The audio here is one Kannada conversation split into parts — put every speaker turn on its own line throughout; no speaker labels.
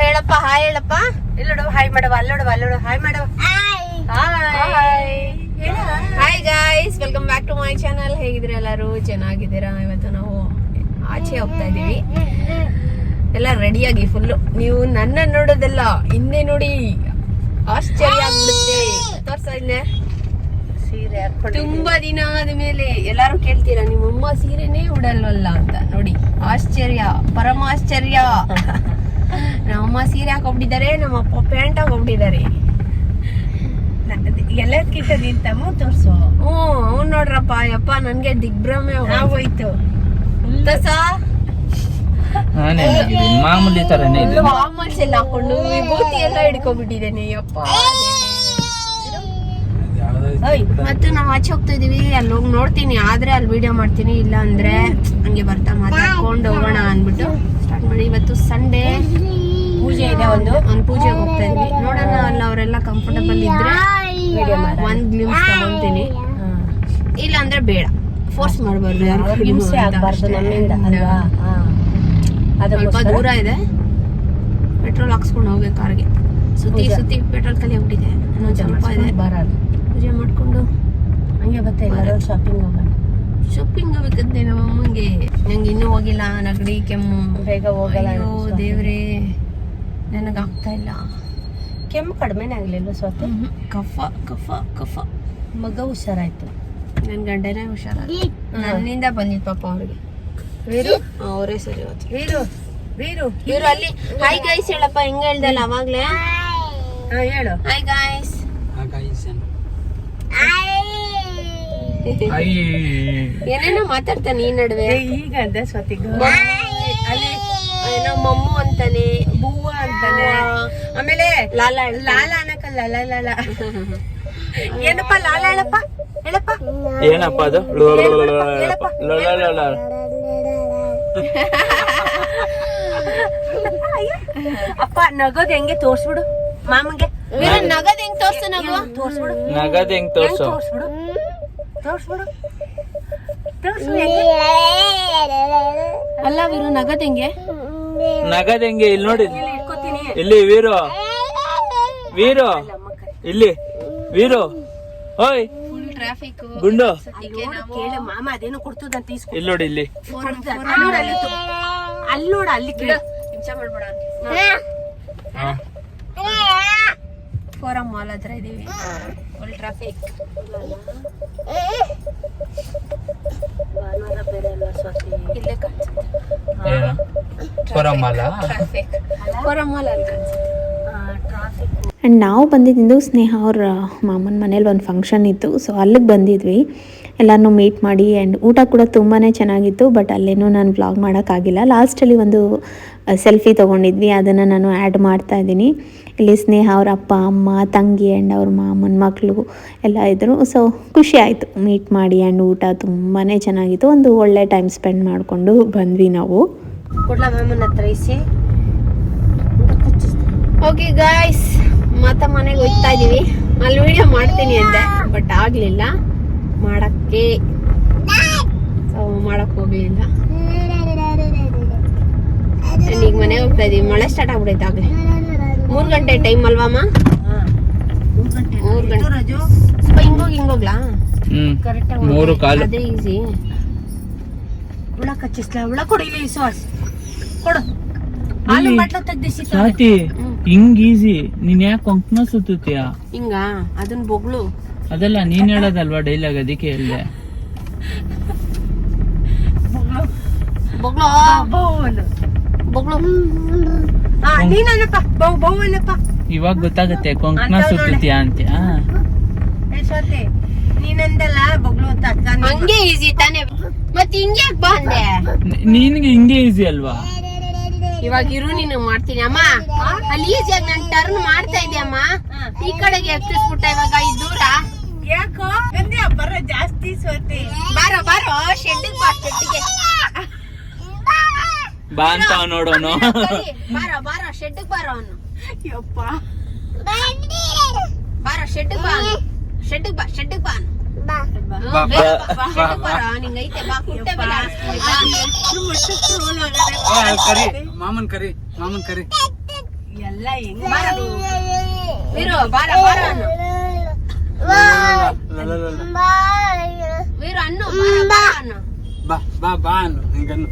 ಹೇಳಪ್ಪ ಹಾಯ್ ಹೇಳಪ್ಪ.
ಇಲ್ಲೋಡು ಹಾಯ್ ಮಾಡವ ಅಲ್ಲೋಡು ಅಲ್ಲೋಡು ಹಾಯ್ ಮಾಡವ hi.
Hi guys welcome back to my channel ಹೇಗಿದ್ರೆ ಎಲ್ಲರೂ? ಚೆನ್ನಾಗಿದ್ದೀರಾ? ಇವತ್ತು ನಾವು ಆಚೆ ಹೋಗ್ತಾ ಇದೀವಿ ಎಲ್ಲ ರೆಡಿಯಾಗಿ ಫುಲ್ಲು ನೀವು ನನ್ನ ನೋಡೋದೆಲ್ಲ ಹಿಂದೆ ನೋಡಿ ಆಶ್ಚರ್ಯ ಆಗ್ಬಿಡುತ್ತೆ. ತೋರ್ಸಾ
ಸೀರೆ
ತುಂಬಾ ದಿನ ಆದ್ಮೇಲೆ ಎಲ್ಲಾರು ಕೇಳ್ತೀರಾ ನಿಮ್ಮಮ್ಮ ಸೀರೆನೇ ಉಡಲ್ವಲ್ಲ ಅಂತ. ನೋಡಿ ಆಶ್ಚರ್ಯ ಪರಮಾಶ್ಚರ್ಯ. ನಮ್ಮಮ್ಮ ಸೀರೆ ಹಾಕೊಂಡ್ಬಿಟ್ಟಿದ್ದಾರೆ ನಮ್ಮಪ್ಪ ಪ್ಯಾಂಟ್ ಹಾಕೊಂಡಿದ್ದಾರೆ
ಎಲ್ಲದಕ್ಕಿಂತ ನಿಂತಮ್ಮ ತೋರ್ಸು.
ಹ್ಞೂ ಅವ್ನು ನೋಡ್ರಪ್ಪ ಯಪ್ಪ ನನಗೆ ದಿಗ್ಭ್ರಮೆ
ಆಗೋಯ್ತು.
ಉಲ್ಲಾಸ
ನಾನೇ ಮಾಮೂಲಿ ತರನೇ ಇದೆ.
ಮಾಮೂಲಿ ಎಲ್ಲ ಹಾಕೊಂಡು ವಿಭೂತಿ ಎಲ್ಲ ಹಿಡ್ಕೊಂಡ್ಬಿಟ್ಟಿದ್ದೇನೆ ಯಪ್ಪ.
ಓಯ್
ಮತ್ತು ನಾವು ಆಚೆ ಹೋಗ್ತಾ ಇದೀವಿ ಅಲ್ಲಿ ಹೋಗಿ ನೋಡ್ತೀನಿ ಆದ್ರೆ ಅಲ್ಲಿ ವಿಡಿಯೋ ಮಾಡ್ತೀನಿ ಇಲ್ಲ ಅಂದ್ರೆ ಹಂಗೆ ಬರ್ತಾ ಮಾತಾಡ್ಕೊಂಡು ಹೋಗೋಣ ಅಂದ್ಬಿಟ್ಟು. ಸ್ಟಾರ್ಟ್ ಮಾಡಿ. ಇವತ್ತು ಸಂಡೇ
ಪೂಜೆ ಇದೆ ಒಂದು.
ಒಂದು ಪೂಜೆಗೆ ಹೋಗ್ತಾ ಇದ್ವಿ ನೋಡೋಣ ಅಲ್ಲಿ ಅವರೆಲ್ಲ ಕಂಫರ್ಟಬಲ್ ಇದ್ರೆ ಒಂದು ಗ್ಲಿಮ್ಸ್ ತಗೊಂತೀನಿ. ಇಲ್ಲ ಅಂದ್ರೆ ಬೇಡ. ಫೋರ್ಸ್ ಮಾಡಬಾರ್ದು
ಯಾರು ಹಿಂಸೆ ಆಗ್ಬಾರ್ದು ನಮ್ಮಿಂದ ಅಲ್ವಾ? ಹಾ.
ಸ್ವಲ್ಪ ದೂರ ಇದೆ. ಪೆಟ್ರೋಲ್ ಹಾಕ್ಸ್ಕೊಂಡು ಹೋಗ್ಬೇಕು ಕಾರ್ಗೆ. ಸುತ್ತಿ. ಸುತ್ತಿ ಪೆಟ್ರೋಲ್ ಖಾಲಿ ಹೋಗ್ಬಿಟ್ಟಿದೆ ಸ್ವಲ್ಪ ಇದೆ. ಪೂಜೆ ಮಾಡಿಕೊಂಡು
ಹಂಗೆ ಬತ್ತೆ ಎಲ್ಲರೂ ಶಾಪಿಂಗ್ ಹೋಗೋಣ.
ಶಾಪಿಂಗ್ ಹೋಗ್ಬೇಕಂತೆ ನಮ್ಮ ಅಮ್ಮಂಗೆ ನಂಗೆ ಇನ್ನೂ ಹೋಗಿಲ್ಲ ನಗಡಿ ಕೆಮ್ಮು
ಬೇಗ ಹೋಗಲ್ಲ
ಅಯ್ಯೋ. ದೇವ್ರೇ ನನಗೆ ಆಗ್ತಾ ಇಲ್ಲ
ಕೆಮ್ಮು ಕಡಿಮೆನೇ ಆಗಲಿಲ್ಲ
ಸ್ವಲ್ಪ. ಕಫ ಕಫ ಕಫ
ಮಗ ಹುಷಾರಾಯ್ತು
ನನ್ನ ಗಂಡನೇ ಹುಷಾರಾಯ್ತು ನನ್ನಿಂದ ಬಂದಿದ್ದು ಪಾಪ ಅವ್ರಿಗೆ
ವೀರು
ಅವರೇ ಸರಿ ಹೋದ್ರು
ವೀರು ವೀರು
ಇವ್ರು ಅಲ್ಲಿ ಹಾಯ್ ಗೈಸ್ ಹೇಳಪ್ಪ ಹೆಂಗ ಹೇಳ್ದಲ್ಲ ಅವಾಗ್ಲೇ
ಹಾ ಹೇಳು
ಹಾಯ್ ಗಾಯ್ಸ್ ಏನೇನೋ ಮಾತಾಡ್ತಾನೆ ಈ ನಡುವೆ
ಈಗ ಅಂದ
ಸ್ವತಿಗ ಏನೋ ಮಮ್ಮು ಅಂತಾನೆ
ಬೂವ ಅಂತಾನೆ ಆಮೇಲೆ
ಲಾಲ
ಲಾಲ ಅನ್ನಕಲ್ಲ ಲಾಲ ಲಾಲ ಏನಪ್ಪ ಲಾಲ ಹೇಳಪ್ಪ ಹೇಳಪ್ಪ
ಏನಪ್ಪ ಅದು.
ಅಪ್ಪ ನಗೋದ್ ಹೆಂಗೆ ತೋರ್ಸ್ಬಿಡು ಮಾಮಂಗೆ
ನಗದ್ ಹೆಂಗ್ ತೋರ್ಸು ನಗು
ತೋರ್ಸ್ಬಿಡು
ನಗದ್ ಹೆಂಗ್ ತೋರ್ಸು
ತೋರ್ಸ್ಬಿಡು ತೋರ್ಸ್ಬಿಡು. ಹೆಂಗೆ?
ಅಲ್ಲ ವೀರು ನಗದ್ ಹೆಂಗೆ?
ನಗದ್ ಹೆಂಗೆ? ಇಲ್ಲಿ ನೋಡಿ.
ಇಲ್ಲಿ
ವೀರು. ವೀರು. ಇಲ್ಲಿ. ವೀರು. ಓಯ್
ಫುಲ್ ಟ್ರಾಫಿಕ್
ಗುಂಡು.
ಕೇಳ ಮಾಮ ಅದೇನು ಕೊಡ್ತದಂತ
ಇಲ್ಲಿ ನೋಡಿ ಇಲ್ಲಿ.
ಅಲ್ಲಿ ನೋಡು, ಅಲ್ಲಿ ತಗೋ. ಅಲ್ಲಿ ನೋಡ ಅಲ್ಲಿ ಕೇಳ.
ಹಿಂಸೆ ಮಾಡ್ಬೇಡ ಫೋರಂ ಮಾಲ್ ಹತ್ರ ಇದೀವಿ. ಫುಲ್ ಟ್ರಾಫಿಕ್ ಇಲ್ಲೇ ಕಾಣಿಸುತ್ತೆ.
ಏನು? ಕೊರಮಲ್ಲ
ಟ್ರಾಫಿಕ್ ಫೋರಂ ಮಾಲ್ ಅಲ್ಲಿ? ಕಾಣಿಸುತ್ತೆ.
ಟ್ರಾಫಿಕ್
ಆ್ಯಂಡ್ ನಾವು ಬಂದಿದ್ದು ಸ್ನೇಹ ಅವ್ರ ಮಾಮನ ಮನೇಲಿ ಒಂದು ಫಂಕ್ಷನ್ ಇತ್ತು. ಸೊ ಅಲ್ಲಿಗೆ ಬಂದಿದ್ವಿ. ಎಲ್ಲರನ್ನೂ ಮೀಟ್ ಮಾಡಿ ಆ್ಯಂಡ್ ಊಟ ಕೂಡ ತುಂಬಾ ಚೆನ್ನಾಗಿತ್ತು. ಬಟ್ ಅಲ್ಲೇನೂ ನಾನು ವ್ಲಾಗ್ ಮಾಡೋಕ್ಕಾಗಿಲ್ಲ ಲಾಸ್ಟಲ್ಲಿ ಒಂದು ಸೆಲ್ಫಿ ತೊಗೊಂಡಿದ್ವಿ. ಅದನ್ನು ನಾನು ಆ್ಯಡ್ ಮಾಡ್ತಾ ಇದ್ದೀನಿ. ಇಲ್ಲಿ ಸ್ನೇಹ ಅವ್ರ ಅಪ್ಪ ಅಮ್ಮ ತಂಗಿ ಆ್ಯಂಡ್ ಅವ್ರ ಮಾಮನ ಮಕ್ಕಳು ಎಲ್ಲ ಇದ್ದರು ಸೊ ಖುಷಿ ಆಯಿತು. ಮೀಟ್ ಮಾಡಿ ಆ್ಯಂಡ್ ಊಟ ತುಂಬಾ ಚೆನ್ನಾಗಿತ್ತು. ಒಂದು ಒಳ್ಳೆ ಟೈಮ್ ಸ್ಪೆಂಡ್ ಮಾಡಿಕೊಂಡು ಬಂದ್ವಿ ನಾವು.
ಕೊಡ್ಲ ಮಾಮನ ಹತ್ರ ಇಸಿ?
ಓಕೆ ಗಾಯ್ಸ್ ಮತ್ತೆ ಮನೆಗೆ ಹೋಗ್ತಾ ಇದ್ದೀವಿ ಅಲ್ಲಿ ವಿಡಿಯೋ ಮಾಡ್ತೀನಿ ಅಂದೆ ಬಟ್ ಆಗಲಿಲ್ಲ. ಮಾಡಕ್ಕೆ. ಸೊ ಮಾಡಕ್ ಹೋಗ್ಲಿಲ್ಲ ಈಗ ಮನೆಗೆ ಹೋಗ್ತಾ ಇದೀವಿ. ಮಳೆ ಸ್ಟಾರ್ಟ್ ಆಗ್ಬಿಡೈತೆ ಆಗ್ಲೇ. ಮೂರ್ ಗಂಟೆ ಟೈಮ್ ಅಲ್ವಾಮ ಮೂರ್ ಗಂಟೆ
ರಾಜು?
ಸ್ವಲ್ಪ ಹಿಂಗೋಗಿ ಹಿಂಗೋಗ್ಲಾ?
ಮೂರು ಕಾಲು.
ಅದೇ ಈಸಿ
ಹುಳ ಕಚ್ಚಿಸ್ಲ ಹುಳ ಕೊಡು ಇಲ್ಲಿ ಸಾಸ್ ಕೊಡು. ಹಾಲು ಬಾಟ್ಲ ತೆಗ್ದಿಸಿ
ಸಾತಿ ಹಿಂಗ್ ಈಸಿ ನೀನ್ ಯಾಕೆ ಕೊಂಕಣ ಸುತ್ತೀಯ
ಹಿಂಗ? ಅದನ್ ಬೊಗ್ಳು
ಅದಲ್ಲ ನೀನ್ ಹೇಳೋದಲ್ವಾ? ಡೈಲಾಗ್ ಅದಕ್ಕೆ ಹೇಳ್ದೆ.
ಬೊಗ್ಳು ಬೊಗ್ಳು
ಹಾ ನೀನಲ್ಲಪ್ಪ ಬೌ ಬೌ ಅನ್ನಪ್ಪ
ಇವಾಗ ಗೊತ್ತಾಗುತ್ತೆ ಕೊಂಕಣ. ಸುತ್ತೀಯ ಅಂತ
ಏ ನೀನಂದಲ್ಲ ಬಗ್ಲು ಅಂತ ಅಕ್ಕ.
ಹಂಗೆ ಈಸಿ ತಾನೇ. ಮತ್ ಹಿಂಗೆ ಬಾ ಅಂದೆ
ನಿನ್ಗೆ ಹಿಂಗೆ ಈಸಿ ಅಲ್ವಾ?
ಇವಾಗ ಇರು ನೀನು ಮಾಡ್ತೀನಿ. ಅಮ್ಮ ಅಲ್ಲಿ ಈಸಿಯಾಗಿ ನಾನು ಟರ್ನ್ ಮಾಡ್ತಾ ಇದ್ದೆ ಅಮ್ಮ. ಈ ಕಡೆಗೆ ಎತ್ತಿಸ್ಬಿಟ್ಟ ಇವಾಗ ಈ ದೂರ.
ಯಾಕೋ? ಬರೋ ಬರ ಜಾಸ್ತಿ ಸೋತಿ
ಬಾರೋ ಬಾರೋ ಶೆಡ್ಡಿಗೆ ಬಾ ಶೆಡ್ಡಿಗೆ
ಬಾ ಅಂತ ನೋಡೋನು.
ಬಾರ ಬಾರ ಶೆಡ್ಡಿಗೆ ಬಾರೋ ಅವನು.
ಯಪ್ಪ.
ಬಾರ ಶೆಡ್ ಬಾ ಶೆಡ್ ಬಾ ಶೆಡ್ ಬಾ
ಮಾಮನ್ ಕರಿ ಮಾಮನ್ ಕರಿ.
ಎಲ್ಲ ಹೆಂಗ್
ವೀರು ಬಾರ ಬಾರ ವೀರು ಬಾರ ಬಾರ ಅನ್ನು
ಬಾ ಬಾ ಬಾ ಅನ್ನು ಹಿಂಗನ್ನು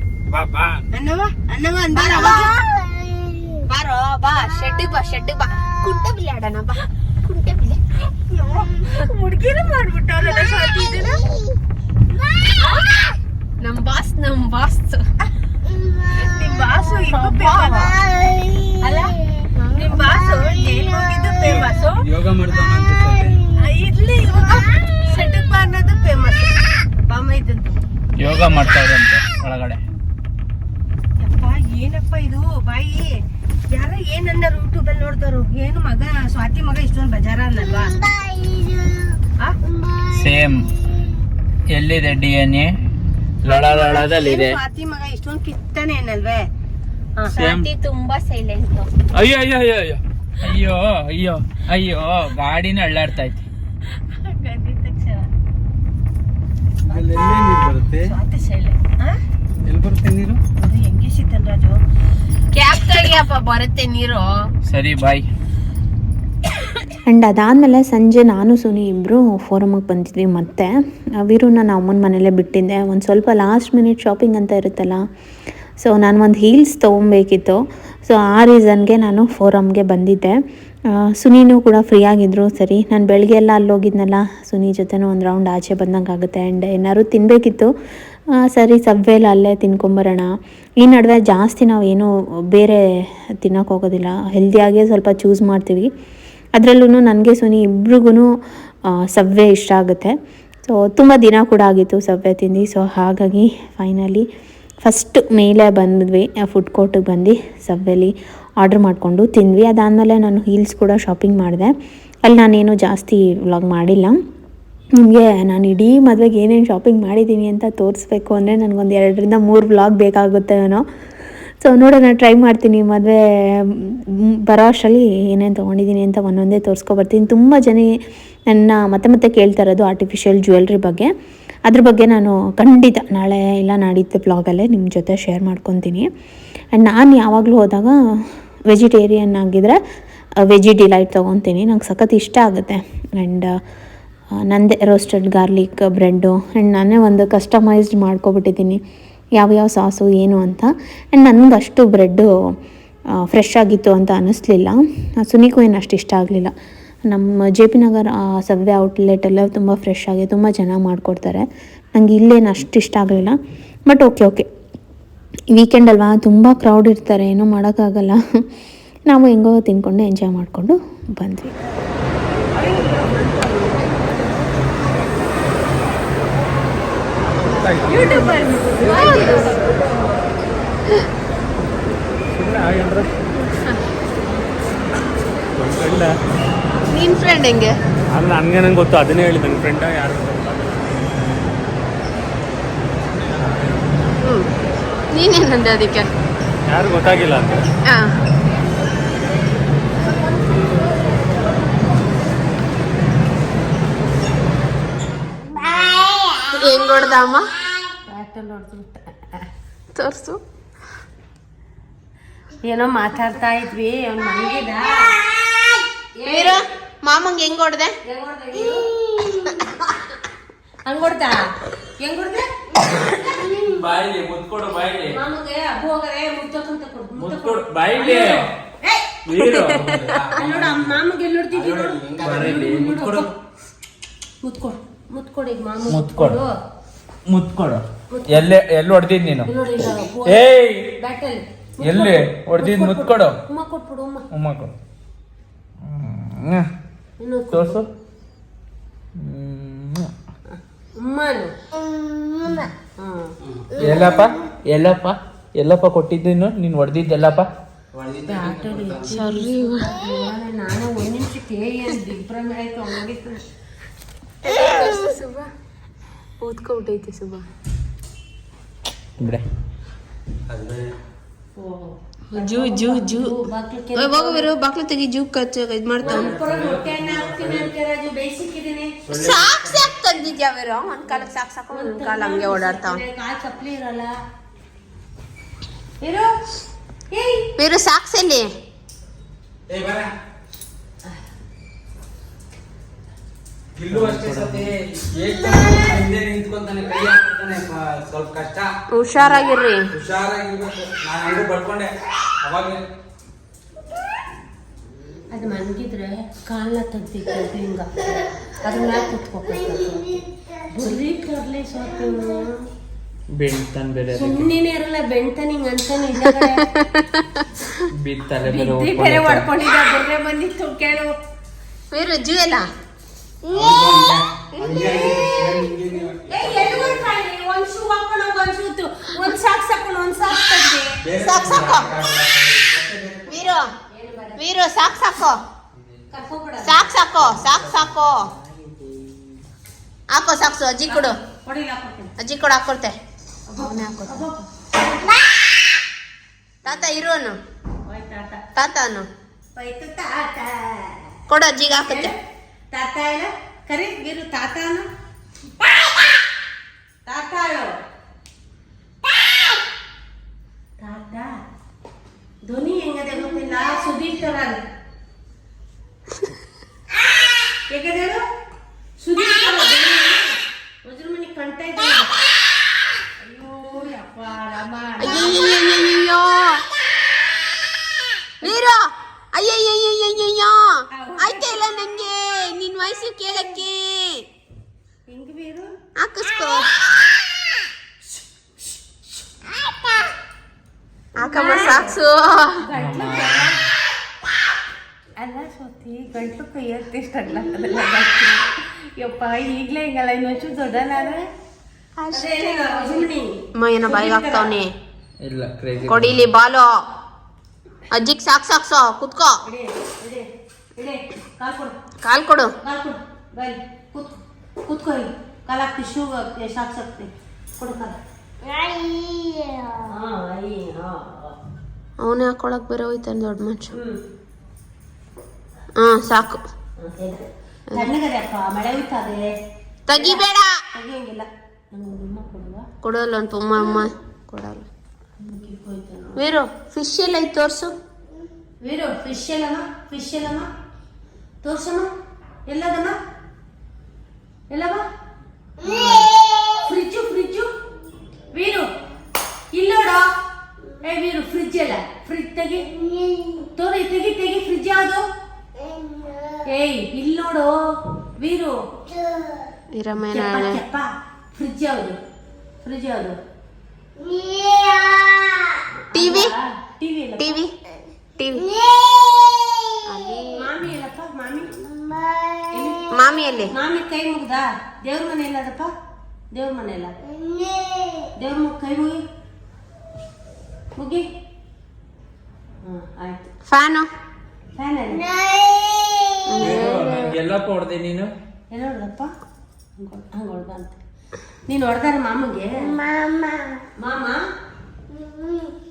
ಬಾ
ಕುಂಟೆ ಬಿಲ್ಲಿ ಆಡೋಣ ಬಾ. ಕುಂಟ ಬಿಲ್ಲಿ.
ಹುಡ್ಗಿರು ಮಾಡ್ಬಿಟ್ಟವ್ರಲ್ಲ ಸ್ವಾತಿ ಇದನ್ನ?
ನಮ್ ಬಾಸ್ ನಮ್ ಬಾಸ್.
ನಿಮ್ ಬಾಸು. ಅಲ್ಲ ನಿಮ್ ಹೋಗಿದ್ದು ಫೇಮಸ್
ಯೋಗ
ಮಾಡ್ತಾ ಇದ್ದಂತೆ ಬಾ ಅನ್ನೋದು ಫೇಮಸ್ ಬಾಮ ಇದ್ದಂತ.
ಯೋಗ ಮಾಡ್ತಾವ್ರಂತೆ ಒಳಗಡೆ.
ಏನಪ್ಪ ಇದು? ಬಾಯಿ. ಯಾರ ಏನನ್ನ ಯೂಟ್ಯೂಬ್ ಅಲ್ಲಿ ನೋಡ್ತಾರು ಏನು ಮಗ ಸ್ವಾತಿ ಮಗ ಇಷ್ಟೊಂದು ಬಜಾರ ಅನ್ನಲ್ವಾ?
ಸೇಮ್ ಎಲ್ಲಿದೆ ಡಿ ಎನ್ ಎ ಲೊಳ ಲೊಳದಲ್ಲಿದೆ
ಸ್ವಾತಿ ಮಗ ಇಷ್ಟೊಂದು ಕಿತ್ತನೆ ಏನಲ್ವೇ.
ಸ್ವಾತಿ ತುಂಬಾ ಸೈಲೆಂಟ್
ಅಯ್ಯೋ ಅಯ್ಯೋ ಅಯ್ಯೋ ಅಯ್ಯೋ. ಅಯ್ಯೋ ಅಯ್ಯೋ ಅಯ್ಯೋ ಗಾಡಿನ ಅಳ್ಳಾಡ್ತಾ ಐತಿ ಬರುತ್ತೆ? ಎಲ್ಲಿ ಬರುತ್ತೆ ನೀರು?
ಅದು ಹೆಂಗೆ ಸಿತ್ತನ್ ರಾಜು
ಕ್ಯಾಪ್ ತೆಗಿಯಪ್ಪ ಬರುತ್ತೆ ನೀರು.
ಸರಿ ಬಾಯ್
ಆ್ಯಂಡ್ ಅದಾದಮೇಲೆ ಸಂಜೆ ನಾನು ಸುನಿ ಇಬ್ಬರು ಫೋರಮ್ಗೆ ಬಂದಿದ್ವಿ ಮತ್ತೆ. ವೀರು ನಾನು ಅಮ್ಮನ ಮನೇಲೇ ಬಿಟ್ಟಿದ್ದೆ. ಒಂದು ಸ್ವಲ್ಪ ಲಾಸ್ಟ್ ಮಿನಿಟ್ ಶಾಪಿಂಗ್ ಅಂತ ಇರುತ್ತಲ್ಲ ಸೊ ನಾನು ಒಂದು ಹೀಲ್ಸ್ ತೊಗೊಬೇಕಿತ್ತು. ಸೊ ಆ ರೀಸನ್ಗೆ ನಾನು ಫೋರಮ್ಗೆ ಬಂದಿದ್ದೆ. ಸುನೀನು ಕೂಡ ಫ್ರೀ ಆಗಿದ್ರು. ಸರಿ ನಾನು ಬೆಳಗ್ಗೆ ಎಲ್ಲ ಅಲ್ಲಿ ಹೋಗಿದ್ನಲ್ಲ ಸುನಿ ಜೊತೆನೂ ಒಂದು ರೌಂಡ್ ಆಚೆ ಬಂದಂಗೆ ಆಗುತ್ತೆ ಆ್ಯಂಡ್ ಏನಾದ್ರು ತಿನ್ನಬೇಕಿತ್ತು ಸರಿ, ಸಬ್ವೇಲಿ ಅಲ್ಲೇ ತಿನ್ಕೊಂಬರೋಣ. ಈ ನಡುವೆ ಜಾಸ್ತಿ ನಾವು ಏನು ಬೇರೆ ತಿನ್ನೋಕೆ ಹೋಗೋದಿಲ್ಲ. ಹೆಲ್ದಿಯಾಗೇ ಸ್ವಲ್ಪ ಚೂಸ್ ಮಾಡ್ತೀವಿ. ಅದರಲ್ಲೂ ನನಗೆ ಸುನಿ ಇಬ್ರಿಗೂ ಸಬ್ವೆ ಇಷ್ಟ ಆಗುತ್ತೆ. ಸೊ ತುಂಬ ದಿನ ಕೂಡ ಆಗಿತ್ತು ಸಬ್ವೆ ತಿಂದು. ಸೊ ಹಾಗಾಗಿ ಫೈನಲಿ ಫಸ್ಟ್ ಮೇಲೆ ಬಂದ್ವಿ ಫುಡ್ ಕೋರ್ಟಿಗೆ ಬಂದು ಸಬ್ವೆಲಿ ಆರ್ಡ್ರ್ ಮಾಡಿಕೊಂಡು ತಿಂದ್ವಿ. ಅದಾದಮೇಲೆ ನಾನು ಹೀಲ್ಸ್ ಕೂಡ ಶಾಪಿಂಗ್ ಮಾಡಿದೆ. ಅಲ್ಲಿ ನಾನೇನು ಜಾಸ್ತಿ ವ್ಲಾಗ್ ಮಾಡಿಲ್ಲ. ನಿಮಗೆ, ನಾನು ಇಡೀ ಮದುವೆಗೆ ಏನೇನು ಶಾಪಿಂಗ್ ಮಾಡಿದ್ದೀನಿ ಅಂತ ತೋರಿಸ್ಬೇಕು ಅಂದರೆ ನನಗೊಂದು ಎರಡರಿಂದ ಮೂರು ವ್ಲಾಗ್ ಬೇಕಾಗುತ್ತೆ ಏನೋ. ಸೊ ನೋಡೋಣ ಟ್ರೈ ಮಾಡ್ತೀನಿ ಮದುವೆ ಬರೋ ಅಷ್ಟರಲ್ಲಿ ಏನೇನು ತೊಗೊಂಡಿದ್ದೀನಿ ಅಂತ ಒಂದೊಂದೇ ತೋರಿಸ್ಕೊಬರ್ತೀನಿ. ತುಂಬ ಜನ ನನ್ನ ಮತ್ತೆ ಮತ್ತೆ ಕೇಳ್ತಾ ಇರೋದು ಆರ್ಟಿಫಿಷಿಯಲ್ ಜ್ಯುವೆಲ್ರಿ ಬಗ್ಗೆ. ಅದ್ರ ಬಗ್ಗೆ ನಾನು ಖಂಡಿತ ನಾಳೆ ಇಲ್ಲ ನಾಡಿದ್ದು ಬ್ಲಾಗಲ್ಲೇ ನಿಮ್ಮ ಜೊತೆ ಶೇರ್ ಮಾಡ್ಕೊತೀನಿ. ಆ್ಯಂಡ್ ನಾನು ಯಾವಾಗಲೂ ಹೋದಾಗ ವೆಜಿಟೇರಿಯನ್ ಆಗಿದ್ದರೆ ವೆಜಿ ಡಿಲೈಟ್ ತೊಗೊತೀನಿ. ನಂಗೆ ಸಖತ್ ಇಷ್ಟ ಆಗುತ್ತೆ. ಆ್ಯಂಡ್ ನಂದೇ ರೋಸ್ಟೆಡ್ ಗಾರ್ಲಿಕ್ ಬ್ರೆಡ್ಡು ಆ್ಯಂಡ್ ನಾನೇ ಒಂದು ಕಸ್ಟಮೈಸ್ಡ್ ಮಾಡ್ಕೊಬಿಟ್ಟಿದ್ದೀನಿ. ಯಾವ್ಯಾವ ಸಾಸು, ಏನು ಅಂತ. ಆ್ಯಂಡ್ ನನಗೆ ಅಷ್ಟು ಬ್ರೆಡ್ಡು ಫ್ರೆಶ್ ಆಗಿತ್ತು ಅಂತ ಅನ್ನಿಸ್ಲಿಲ್ಲ ಸುನಿಗೂ ಏನು ಅಷ್ಟು ಇಷ್ಟ ಆಗಲಿಲ್ಲ. ನಮ್ಮ J P Nagar Savya outlet ಔಟ್ಲೆಟೆಲ್ಲ ತುಂಬ ಫ್ರೆಶ್ ಆಗಿ ತುಂಬ ಚೆನ್ನಾಗಿ ಮಾಡಿಕೊಡ್ತಾರೆ. ನನಗೆ ಇಲ್ಲೇನು ಅಷ್ಟು ಇಷ್ಟ ಆಗಲಿಲ್ಲ. ಬಟ್ ಓಕೆ ಓಕೆ ವೀಕೆಂಡ್ ಅಲ್ವಾ, ತುಂಬ ಕ್ರೌಡ್ ಇರ್ತಾರೆ, ಏನೂ ಮಾಡೋಕ್ಕಾಗಲ್ಲ. ನಾವು ಹೆಂಗೋ ತಿನ್ಕೊಂಡು ಎಂಜಾಯ್ ಮಾಡಿಕೊಂಡು ಬಂದ್ವಿ.
ನಿನ್ ಫ್ರೆಂಡ್ ಹೆಂಗೆ
ಅಲ್ಲ ನನ್ಗೆ ನಂಗೆ ಗೊತ್ತು ಅದನ್ನೇ ಹೇಳಿ ನನ್ನ ಫ್ರೆಂಡ ಯಾರು
ಹ್ಮ್ ನೀನೇನಂದೆ ಅದಕ್ಕೆ
ಯಾರು ಗೊತ್ತಾಗಿಲ್ಲ ಅಂತ
ಆ. ಹೆಂಗ್ ಹೊಡ್ದ ತೋರಿಸು.
ಏನೋ ಮಾತಾಡ್ತಾ ಇದ್ವಿ ಅವ್ನು ಮನೆಗಿದ?
ವೀರ ಮಾಮಂಗ್ ಹೆಂಗ್ ಹೊಡ್ದೆ?
ಹಂಗ್ ಹೊಡ್ದ ಹೆಂಗ್ ಕೊಡ್ದೆ
ಬಾಯಿಲಿ ಮುತ್ಕೊಡು ಬಾಯಿಲಿ.
ಮಾಮಗೆ ಅಬ್ಬು ಹೋಗರೆ ಮುತ್ತಕ್ಕಂತ ಕೊಡು
ಮುತ್ಕೊಡು ಬಾಯಿಲಿ. ವೀರು
ಅಲ್ಲಿ ನೋಡು ಅಮ್ಮ ಮಾಮಗೆ ಎಲ್ಲಿ ನೋಡ್ತಿದ್ದಿ ನೋಡು.
ಬಾಯಿಲಿ ಮುತ್ಕೊಡು.
ಮುತ್ಕೊಡು. ಮುತ್ಕೊಡು ಈಗ ಮಾಮ
ಮುತ್ಕೊಡು. ಮುತ್ಕೊಡು. ಎಲ್ಲೇ ಎಲ್ಲಿ ಹೊಡೆದಿದ್ ನೀನು? ಏಯ್! ಎಲ್ಲಿ? ಹೊಡೆದಿದ್ ಮುತ್ಕೊಡು.
ಉಮ್ಮ ಕೊಟ್ಬಿಡು ಉಮ್ಮ.
ಉಮ್ಮ ಕೊಡು. ತೋರ್ಸು. ಎಲ್ಲಪ್ಪ? ಎಲ್ಲಪ್ಪ? ಎಲ್ಲಪ್ಪ ಕೊಟ್ಟಿದ್ದು ನೀನು ಹೊಡೆದಿದ್ದು ಎಲ್ಲಪ್ಪ?
ನಾನು ಒಂದ್ ನಿಮಿಷಕ್ಕೆ ಏನ್ ದಿಗ್ಭ್ರಮೆ ಆಯ್ತು ಹಂಗಿತ್ತು
ಸುಬ ಓದ್ಕೊಬಿಟ್ಟೈತಿ ಸುಬ
ಬಿಡೆ
ಜೂ ಜೂ ಜೂ ಹೋಗುವರು ಬಾಕ್ಲು ತೆಗಿ ಜೂ ಕಚ್ಚು ಇದು ಮಾಡ್ತಾವ ಸಾಕ್ ಸಾಕ್ ತಂದಿದ್ಯಾ ವೀರ ಒಂದ್ ಕಾಲಕ್ಕೆ ಸಾಕ್ ಸಾಕು ಒಂದ್ ಕಾಲ ಹಂಗೆ ಓಡಾಡ್ತಾವ ಸಾಕ್ಸಲ್ಲಿ
ಏ ಬರ ಇಲ್ಲೂ ಅಷ್ಟೇ ಸತಿ ಹಿಂದೆ ನಿಂತ್ಕೊಂತಾನೆ ಕೈ ಸ್ವಲ್ಪ ಕಷ್ಟ.
ಹುಷಾರಾಗಿರ್ರಿ.
ಹುಷಾರಾಗಿರ್ಬೇಕು. ನಾನು ಹಂಗೆ ಬಡ್ಕೊಂಡೆ ಅವಾಗ
ಅದು ಮನ್ಗಿದ್ರೆ ಕಾಲ ತೆಗ್ದಿತ್ತು ಹಿಂಗ. ಅದ್ರ ಮ್ಯಾಲ ಕುತ್ಕೋಬೇಕು? ಬರೀ ಕರ್ಲೆ ಸಾಕು.
ಬೇರೆ
ಸುಮ್ಮನೆ ಇರಲ್ಲ ಬೆಂಟನ್ ಹಿಂಗ ಅಂತಾನೆ
ಬಿತ್ತಲೆ
ಬೇರೆ ಹೊಡ್ಕೊಂಡಿದ್ದ ಬಂದಿತ್ತು ಕೇಳು.
ಜೀವನ ಜೀವಲ್ಲ.
ಒಂದ್ ಶೂ ಹಾಕೊಂಡು ಒಂದ್ ಸಾಕ್ ಹಾಕೊಂಡು ಒಂದ್ ಸಾಕ್ ತೆಗ್ದೆ.
ಸಾಕ್ ಸಾಕು. ವೀರು ವೀರು ಸಾಕ್ ಸಾಕು. ಸಾಕ್ ಸಾಕು ಸಾಕ್ ಸಾಕು. ಹಾಕೋ ಸಾಕ್ಸು ಅಜ್ಜಿ ಕೊಡು. ಅಜ್ಜಿ ಕೊಡು ಹಾಕೋತ ತಾತ ಇರೋನು ತಾತನು ಕೊಡು ಅಜ್ಜಿಗೆ ಹಾಕುತ್ತೆ
ತಾತ ಇಲ್ಲ ಕರಿ ಗಿರು ತಾತನು ತಾತ ಹೇಳು ತಾತ ಧ್ವನಿ ಹೆಂಗದೆ ಗೊತ್ತಿಲ್ಲ? ಸುದೀಪ್ ತರ ಹೇಳು ಸುದೀಪ್ ತರ ವಜ್ರ ಮನೆ ಅಯ್ಯೋ ಯಪ್ಪ ರಾಮ
ಅಯ್ಯಯ್ಯಯ್ಯಯ್ಯಯ್ಯೋ. ವೀರು ಅಯ್ಯಯ್ಯಯ್ಯಯ್ಯಯ್ಯೋ ಆಯ್ತಾ ಇಲ್ಲ ನಂಗೆ? ನಿನ್ ವಯಸ್ಸು ಕೇಳಕ್ಕೆ.
ಹೆಂಗ್
ಹಾಕಿಸ್ಕೋ. ಹಾಕಮ್ಮ ಸಾಕ್ಸು.
ಅಲ್ಲ ಸೋತಿ ಗಂಟ್ಲು ಕೈ ಎತ್ತಿಷ್ಟಲ್ಲ ಯಪ್ಪ ಈಗಲೇ ಹಿಂಗಲ್ಲ ಇನ್ನೊಂಚೂರು ದೊಡ್ಡ
ಏನೋ ಬಾಯಿಗೆ ಹಾಕ್ತಾವ್ನಿ. ಕೊಡಿಲಿ ಬಾಲು. ಅಜ್ಜಿಗ್ ಸಾಕ್ ಸಾಕ್ಸೋ ಕುತ್ಕೋ.
ಕಾಲ್ ಕೊಡು.
ಕಾಲ್ ಕೊಡು.
ಕಾಲ್ ಬೈ ಕೂತ್ ಕೂತ್ಕೋ ಇಲ್ಲಿ. ಹಾಕ್ತಿ ಶೂ ಸಾಕ್ಸ್ ಹಾಕ್ತಿ. ಕೊಡು ಕಾಲ್.
ಅವನೇ ಹಾಕೊಳಕ್ ಬೇರೆ ಹೋಯ್ತಾನೆ ದೊಡ್ಡ ಮನುಷ್ಯ ಹಾ ಸಾಕು. ತೆಗಿಬೇಡ. ಕೊಡಲ್ಲ ಅಂತ ಅಮ್ಮ ಅಮ್ಮ ಕೊಡಲ್ಲ. ವೀರು ಫಿಶ್ ಎಲ್ಲ ಐತೆ ತೋರ್ಸು.
ವೀರು ಫಿಶ್ ಎಲ್ಲಮ್ಮ ಫಿಶ್ ಎಲ್ಲಮ್ಮ ತೋರ್ಸಮ್ಮ. ಎಲ್ಲದಮ್ಮ ಎಲ್ಲಮ್ಮ ಫ್ರಿಜ್ಜು ಫ್ರಿಜ್ಜು ವೀರು ಇಲ್ಲೋಡ. ಏ ವೀರು ಫ್ರಿಜ್ ಅಲ್ಲ. ಫ್ರಿಜ್ ತೆಗಿ. ತೋರಿ ತೆಗಿ ತೆಗಿ ಫ್ರಿಜ್ ಯಾವುದು? ಏಯ್ ಇಲ್ಲಿ ನೋಡು ವೀರು ಚಪ್ಪ ಫ್ರಿಜ್ ಯಾವುದು? ಫ್ರಿಜ್ ಯಾವುದು?
ಟಿವಿ?
TV
TV? ಟಿವಿ.
ಮಾಮಿ ಎಲ್ಲಪ್ಪ ಮಾಮಿ?
ಮಾಮಿ ಅಲ್ಲಿ
ಮಾಮಿ ಕೈ ಮುಗ್ದಾ? ದೇವ್ರ ಮನೆ ಎಲ್ಲದಪ್ಪ? ದೇವ್ರ ಮನೆಯಲ್ಲ? ದೇವ್ರ ಮುಗ್ ಕೈ ಮುಗಿ. ಮುಗಿ. ಹ್ಮ್ ಆಯ್ತು.
ಫ್ಯಾನು?
ಫ್ಯಾನ್ ಎಲ್ಲ
ಎಲ್ಲಪ್ಪ ಹೊಡೆದೆ ನೀನು?
ಎಲ್ಲ ಹೊಡೆದಪ್ಪ ಹಂಗೆ ಹೊಡ್ದ ಅಂತ. ನೀನು ಹೊಡೆದಾರ ಮಾಮಗೆ? ಮಾಮ.